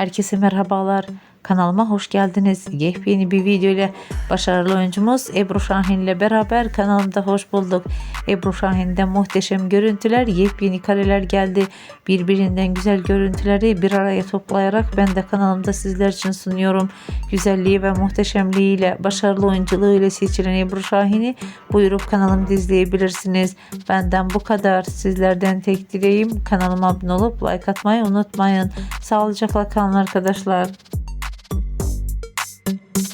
Herkese merhabalar. Kanalıma hoş geldiniz. Yepyeni bir video ile başarılı oyuncumuz Ebru Şahin ile beraber kanalımda hoş bulduk. Ebru Şahin'den muhteşem görüntüler, yepyeni kareler geldi. Birbirinden güzel görüntüleri bir araya toplayarak ben de kanalımda sizler için sunuyorum. Güzelliği ve muhteşemliğiyle, başarılı oyunculuğuyla seçilen Ebru Şahin'i buyurup kanalımda izleyebilirsiniz. Benden bu kadar. Sizlerden tek dileğim kanalıma abone olup like atmayı unutmayın. Sağlıcakla kalın arkadaşlar. thank you